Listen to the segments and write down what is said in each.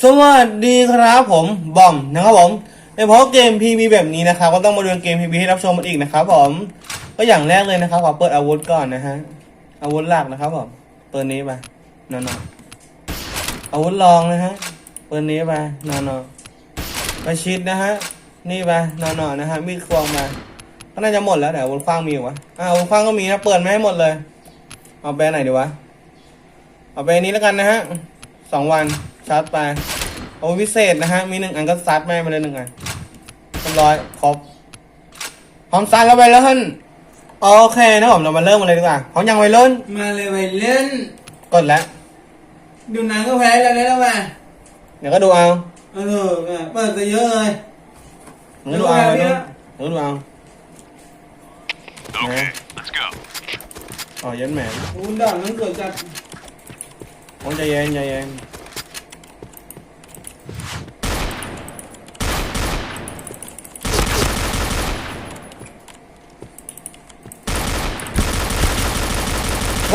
สวัสดีครับผมบอมนะครับผมในเพราะเกม PB แบบนี้นะครับ ก็ต้องมาดูเกม PB ให้รับชมกันอีกนะครับผมก็อย่างแรกเลยนะครับขอเปิดอาวุธก่อนนะฮะอาวุธหลักนะครับผมเปิดนี้ไปนอนอาวุธรองนะฮะเปิดนี้ไปนอนๆไปชิดนะฮะนี่ไปนอนๆนะฮะมีดควงมาก็น่าจะหมดแล้วแต่อาวุธคว้างมีอยู่วะอ่าอาวุธคว้างก็มีนะเปิดไม่ให้หมดเลย เอาไปไหนดีวะเอาไปนี้แล้วกันนะฮะสองวัน ชาร์จไปโอ้พิเศษนะฮะ มีหนึ่งอันก็ซัดแม่มาเลยหนึ่งอันเรียบร้อยครบพร้อมซัดแล้วไปแล้วท่านโอเคนะผมเรามาเริ่มกันเลยดีกว่าพร้อมยังไวรุ่นมาเลยวัยเล่น กดแล้ว ดูหนังก็แพ้แล้วแล้วมาเดี๋ยวก็ดูเอาเออมาเปิดซะเยอะเลยเดี๋ยวก็ดูเอาดูไวเอารุ่นเดี๋ยวก็ดูเอา Okay, let's go. อ๋อเย็นแหมอุ้นด่านมันเกิดจากโอ้ใจเย็นใจเย็น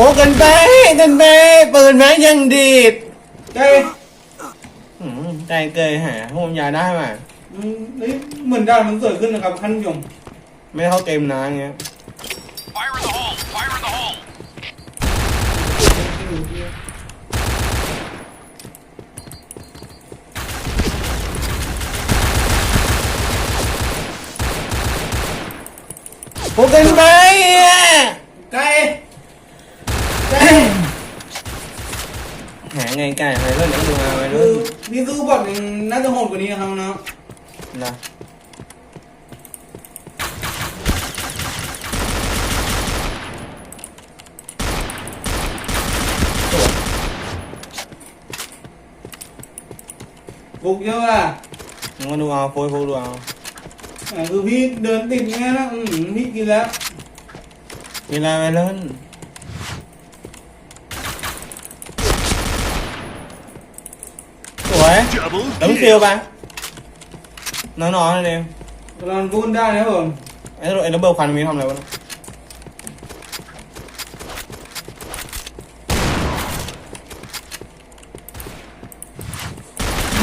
โอ้กันไปกันไปปืนแม่งยังดีดไก่อืมใจเกยหาพวกผมยาได้ไหมอืมนี่เหมือนด่านมันเกิดขึ้นนะครับท่านผู้ชมไม่ได้เข้าเกมนานเงี้ย Fire in the hole! Fire in the hole! พวกกันไปอะไก่ไก่ หาไงไก่ไปเรื่อยเดี๋ยวดูมาไปคืเรื่ออยนี่ตู้บอดเองน่าจะโหดกว่านี้นะครับเนาะนะตัวบุกเยอะอะมึงมาดูเอาโฟยโฟยดูเอาแหมคือพี่เดินติดไงนะอืมพี่กินแล้วมีอะไรไปเล่น วย Double แล้วมึงฟิลไปนอนๆนั่นเองกำลังพูดได้นะครับผมไอ้ตัวไอ้ระเบิดควันมีทำอะไรวะเนี่ย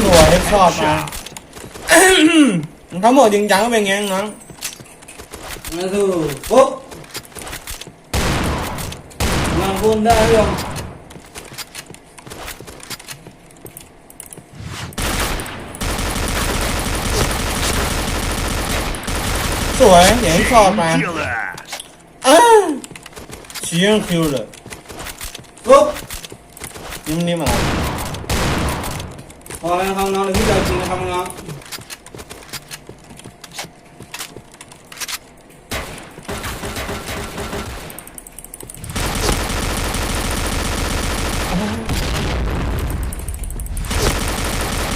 สวยชอบมาเขาหมดจริงจังก็เป็นอย่างงี้น้องมาดูปุ๊บกำลังพูดได้ครับผม สวยอย่างนี้ชอบมา killer. อ้าวเชียงคิวเลยปุ๊บนิ่มๆอะไรพอแล้วนะครับน้องเดี๋ยวพี่จะเอาจริงนะครับน้อง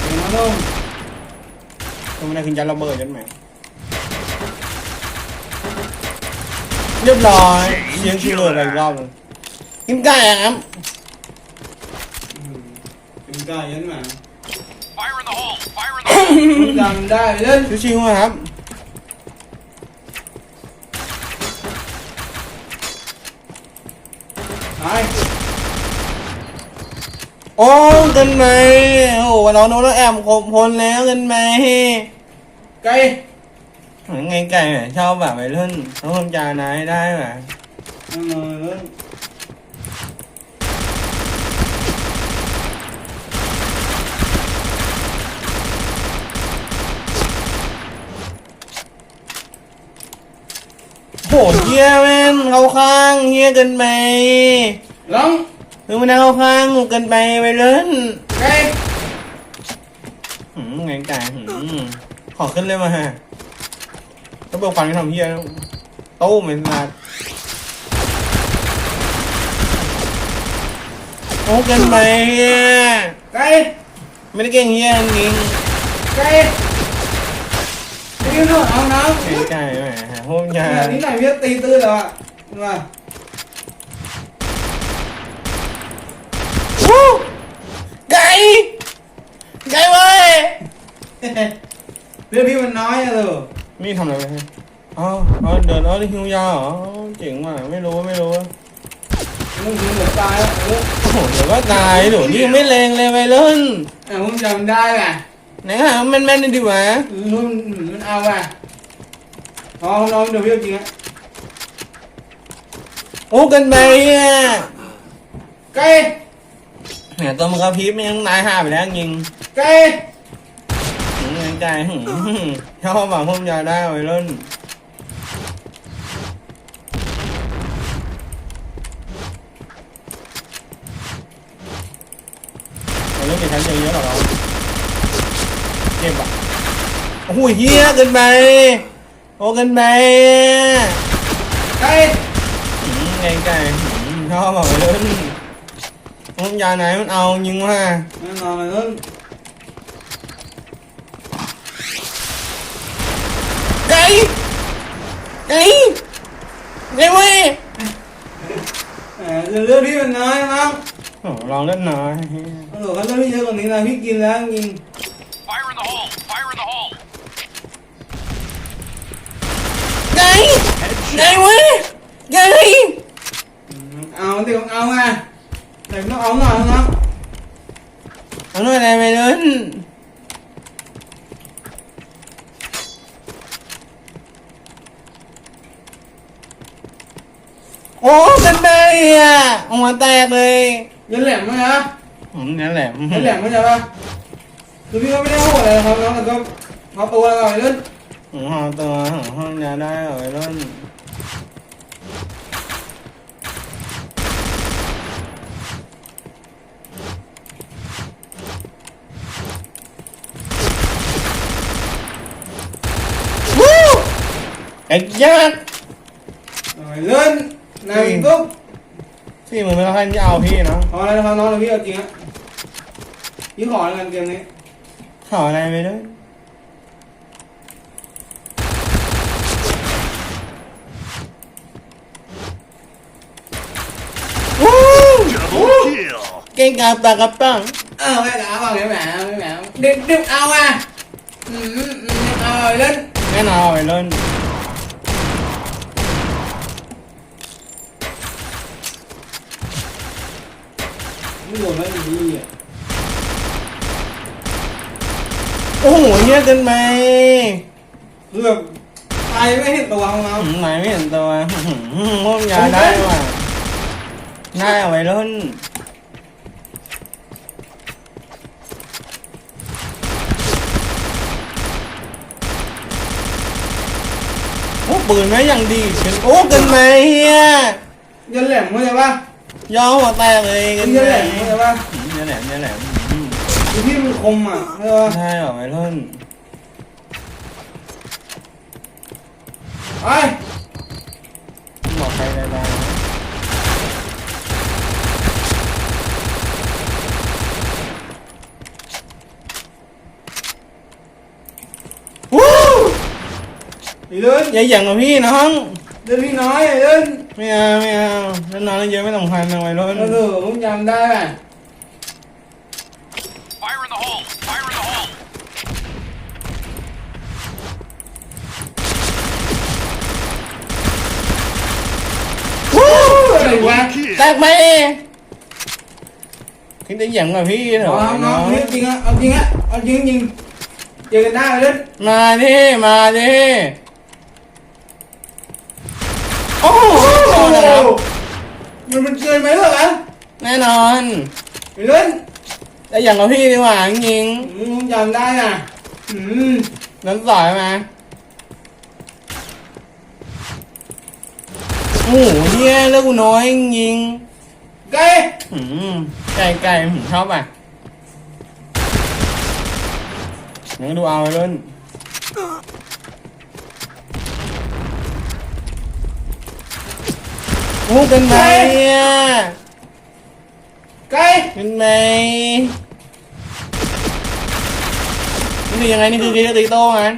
เดี๋ยวมาลงทำไมได้ขึ้นยันระเบิดยันแหม เรียบร้อยเชียงคิวเลยไปอีกรอบหนึงกินไก่อะครับ เป็นกายยันมา Fire in the hole! Fire in the hole! คุณจำได้เล่นชิวๆนะครับตายโอ้เกินไหมโอ้โหน้องโน้ตแล้วแอมครบพลแล้วเกินไหมไก่ไงไก่อะชอบแบบไปเล่นต้องทำจานายได้ไหมนั่นเลยเล่นโหเฮียแม่นเข้าข้างเฮียเกินไปลองคือมันเข้าข้างเกินไปไปเล่นไก่หืมไงไก่หืมขอขึ้นเลยมาฮะ ต้องเบิกฟันกันทำเฮียโต้มเป็นสัตว์โอ้เกินไปเฮียไก่ไม่ได้เก่งเฮียจริงไก่นี่นู่นเอาน้ำไงไก่แหมโหมยาแบบนี้ไหนพี่จะตีตื้นแล้วอะมาวู้ไก่ไก่เว้ยเรื่องพี่มันน้อยอะลูก นี่ทำอะไรไปให้อ๋ออ๋อเดินอ๋อนี่หิวยาเหรออ๋อเจ๋งว่ะไม่รู้ไม่รู้มึงยิงผมตายแล้วเออโอ้โหเดี๋ยวก็ตายหนูนี่ไม่เลงเลยไปเล่นอะมึงจำได้ป่ะไหนหาแม่นๆดีกว่ามึงมันเอาป่ะอ๋อน้องเดี๋ยวพี่เอาจริงอะโอ้กันไปอะไก่เนี่ยตัวมันกระพริบมันยังตายห่าไปแล้วยิงไก่หืมยัง ใจชอบหวังพุ่มยาได้ไปเล่นเราเล่นมีชั้นเยอะหรอเราเจ็บอะโอ้โหเฮียเกินไปโอ้เกินไปอ่ไก่ไงไก่ชอบบอกไปเล่นพุ่มยาไหนมันเอายิงว่าแน่นอนไว้ยแหมเรื่องพี่มันน้อยมั้งโอ้ลองเอยตำรวจเขาเรื่อยอะกว่านี้ นะพี่กินแล้วจริง Fire in the hole! Fire in the hole! ไก่ไก่เว้ยไก่เอาเดี๋ยวเอาไงแต่ต้อ งเอาหน่อยนะเอาหน่อยอะไรไปเล่นโอ้กันไปอะหัวแตกเลยยันแหลมไหมนะอืมนั่นแหละยันแหลมไหมจ๊ะปะคือพี่ก็ไม่ได้โหดอะไรนะครับน้องแต่ก็พอตัวแล้วก็เล่นหัวหอตัวหัวห้องยาได้เอาไปเล่นวู้ไอ้ยัดเล่น นายกุ๊บพี่มึงไม่ต้องให้จะเอาพี่เนาะพอแล้วนะครับน้องพี่เอาจริงอะพี่ขอแล้วกันเกมนี้ขออะไรไปด้วยวู้ Double kill! เก่งกับตากระปังเออไม่เอาเอาไม่แหมไม่แหมดึกดึกเอาอะอืมอืมเอาเล่นแน่นอนเอาไปเล่น โดนไม่ดีอะโอ้โหเยอะเกินไปคือแบบตายไม่เห็นตัวของเราหืมไหนไม่เห็นตัวหืมพวกยาได้ว่ะได้เอาไปเล่นโอ้ปืนไม่อย่างดีเกินโอ้เกินไปเฮียยันแหลมเข้าใจปะ ย่อหัวแตกเลยเกินยันไปแหลมเข้าใจปะหืมเดี๋ยวแหลมเดี๋ยวแหลมหืมคือพี่มันคมอะเข้าใจปะใช่เอาไปเล่นไปบอกใครได้บ้างวู้ไอ้เล่นอย่าอย่างกับพี่น้องเล่นพี่น้อยไอ้เล่นไม่เอาไม่เอาเล่นนอนเล่นเยอะไม่สำคัญนะวัยรุ่นเออผมจำได้ป่ะ Fire in the hole! Fire in the hole! วู้อะไรวะแตกไหมคิดจะอย่างกับพี่เหรอเอาน้น้อองงเอาจริงอะเอาจริงอะเอาจริงจริงเจอกันได้เล่นมาดิมาดิโอ้ โหโดนแล้วมันมันเกินไปหรอวะแน่นอนไอ้เล่นแต่อย่างกับพี่ดีกว่าจริงอืมผมจำได้น่ะอืมๆนั้นสอยมาโอ้โหเฮียเลือกกูน้อยจริงไก่ๆหืมไก่ไก่ผมชอบอะงั้นดูเอาไปเล่น โอ้เป็นไงอะไก่เป็นไงนี่คือยังไง นี่คือกีฬาตีโต้งั้น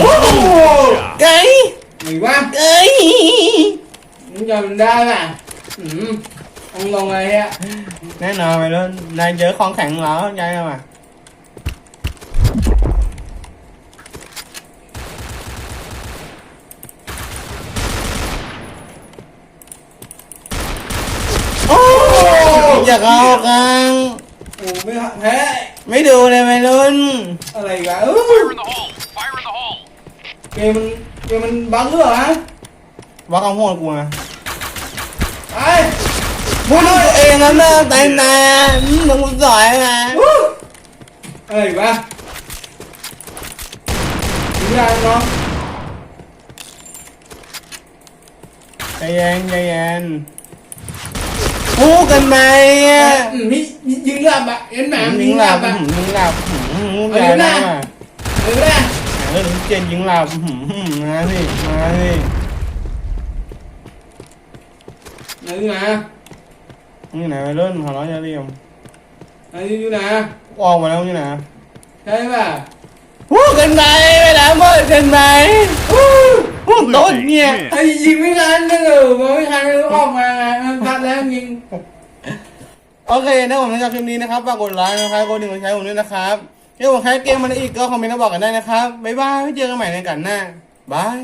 โอ้โหไก่ไอ้วะไก่ผมจำได้ป่ะอืมเอาลงอะไรฮะแน่นอนไปเล่นนายเจอของแข็งแล้วยายเอามา อย่าเข้ากลางโอ้ไม่แพ้ไม่ดูเลยไม่รุ่นอะไรอีกันเออ Fire in the hole! Fire in the hole! เกมมันเกมมันบังหรือเปล่าฮะว่าคำพูดกูนะไปพูดตัวเองนะเลิกแต่แต่หนูสอยนะวู้อะไรอีกวะถึงยังน้องใจเย็นใจเย็น พูดกันไหมอะอืมมีมียิงหลับอะเห็นไหมยิงหลับอะ ยิงหลับหืมเอาอย่าอยู่นะนะเออนะเออเจนยิงหลับหืมมาสิมาสิไหนอยู่นะนี่ไหนไปเล่นหัวเร้อนจะเรียมไหนอยู่นะออกมาแล้วนี่นะใช่ป่ะพูดกันไหมไม่ได้หมดกันไหมพูด โต๊ดเนี่ยไอ้ยิงไม่ทันนะเออมองไม่ทันเลยออกมาไงมันพัดแล้วยิง โอเคนะผมนะครับคลิปนี้นะครับฝากกดไลค์นะครับกดหนึ่งกดแชร์ผมด้วยนะครับถ้าผมใช้เกมมันอีกก็คอมเมนต์มาบอกกันได้นะครับ บ๊ายบายไว้เจอกันใหม่ในกันหน้าบาย